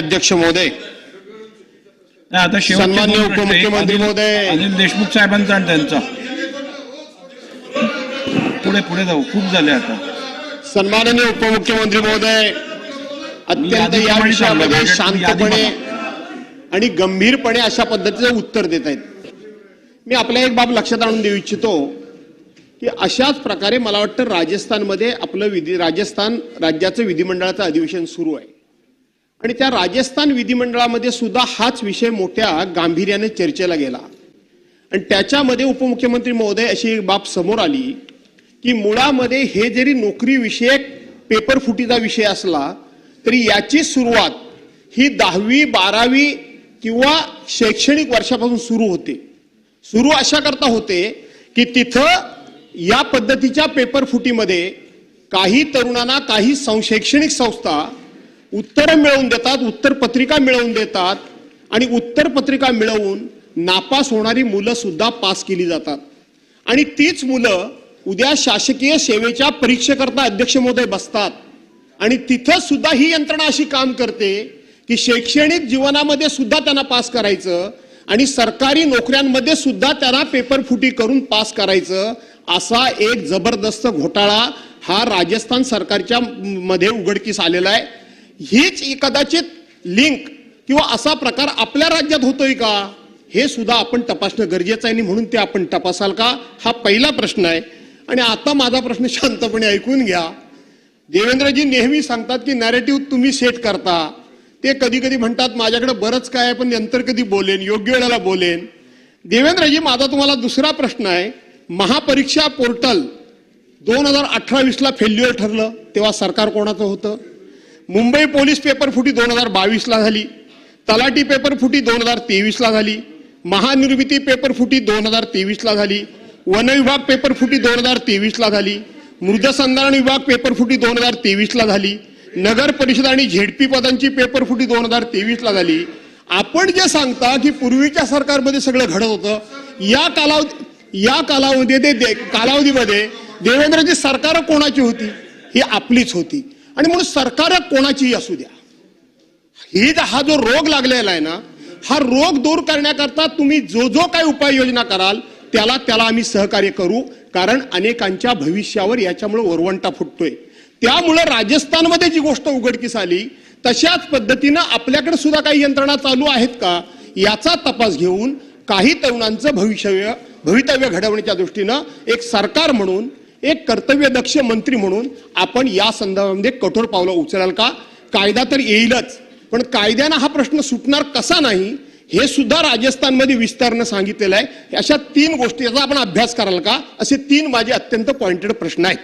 अध्यक्ष महोदय आता आहेत. उपमुख्यमंत्री महोदय. अनिल देशमुख साहेबांचा आणि त्यांचा पुढे पुढे जाऊ खूप झाले आता सन्माननीय उपमुख्यमंत्री महोदय अत्यंत या विषयामध्ये. यादी शांतपणे आणि गंभीरपणे अशा पद्धतीचं उत्तर देत आहेत मी आपल्या एक बाब लक्षात आणून देऊ इच्छितो की अशाच प्रकारे मला वाटतं राजस्थानमध्ये आपलं विधी राजस्थान राज्याचं विधिमंडळाचं अधिवेशन सुरू आहे आणि त्या राजस्थान विधिमंडळामध्ये सुद्धा हाच विषय मोठ्या गांभीर्याने चर्चेला गेला. आणि त्याच्यामध्ये उपमुख्यमंत्री महोदय अशी एक बाब समोर आली की मुळामध्ये हे जरी नोकरीविषयक पेपर फुटीचा विषय असला तरी याची सुरुवात ही दहावी बारावी किंवा शैक्षणिक वर्षापासून सुरू होते. सुरू अशा करता होते की तिथं या पद्धतीच्या पेपर फुटीमध्ये काही तरुणांना काही सं- शैक्षणिक संस्था उत्तरं मिळवून देतात उत्तर पत्रिका मिळवून देतात आणि उत्तर पत्रिका मिळवून नापास होणारी मुलं सुद्धा पास केली जातात. आणि तीच मुलं उद्या शासकीय सेवेच्या परीक्षेकरता अध्यक्ष महोदय बसतात आणि तिथं सुद्धा ही यंत्रणा अशी काम करते की शैक्षणिक जीवनामध्ये सुद्धा त्यांना पास करायचं आणि सरकारी नोकऱ्यांमध्ये सुद्धा त्यांना पेपर फुटी करून पास करायचं असा एक जबरदस्त घोटाळा हा राजस्थान सरकारच्या मध्ये उघडकीस आलेला आहे. हीच कदाचित लिंक किंवा असा प्रकार आपल्या राज्यात होतोय का? हे सुद्धा आपण तपासणं गरजेचं आहे आणि म्हणून ते आपण तपासाल का? हा पहिला प्रश्न आहे. आणि आता माझा प्रश्न शांतपणे ऐकून घ्या. देवेंद्रजी नेहमी सांगतात की नॅरेटिव्ह तुम्ही सेट करता. ते कधी कधी म्हणतात माझ्याकडे बरंच काय आहे पण नंतर कधी बोलेन योग्य वेळेला बोलेन. देवेंद्रजी माझा तुम्हाला दुसरा प्रश्न आहे. महापरीक्षा पोर्टल दोन हजार अठरा वीसला फेल्युअर ठरलं तेव्हा सरकार कोणाचं होतं? मुंबई पोलीस पेपर फुटी दोन हजार बावीसला झाली. तलाठी पेपर फुटी दोन हजार तेवीसला झाली. महानिर्मिती पेपर फुटी दोन हजार तेवीसला झाली. वनविभाग पेपर फुटी दोन हजार तेवीसला झाली. मृदसंधारण विभाग पेपर फुटी दोन हजार तेवीसला झाली. नगर परिषद आणि झेडपी पदांची पेपर फुटी दोन हजार तेवीसला झाली. आपण जे सांगता की पूर्वीच्या सरकारमध्ये सगळं घडत होतं या कालावधी या कालावधी दे- कालावधीमध्ये देवेंद्रजी सरकार कोणाची होती? ही आपलीच होती. आणि म्हणून सरकार कोणाचीही असू द्या. ही हा जो रोग लागलेला आहे ना हा रोग दूर करण्याकरता तुम्ही जो जो काही उपाययोजना कराल त्याला त्याला आम्ही सहकार्य करू कारण अनेकांच्या भविष्यावर याच्यामुळे वरवंटा फुटतोय. त्यामुळं राजस्थानमध्ये जी गोष्ट उघडकीस आली तशाच पद्धतीनं आपल्याकडे सुद्धा काही यंत्रणा चालू आहेत का याचा तपास घेऊन काही तरुणांचं भविष्य भवितव्य घडवण्याच्या दृष्टीनं एक सरकार म्हणून एक कर्तव्यदक्ष मंत्री म्हणून आपण या संदर्भामध्ये कठोर पावलं उचलाल का? कायदा तर येईलच. पण कायद्यानं हा प्रश्न सुटणार कसा नाही हे सुद्धा राजस्थानमध्ये विस्तारनं सांगितलेलं आहे. अशा तीन गोष्टी याचा आपण अभ्यास कराल का? असे तीन माझे अत्यंत पॉइंटेड प्रश्न आहेत.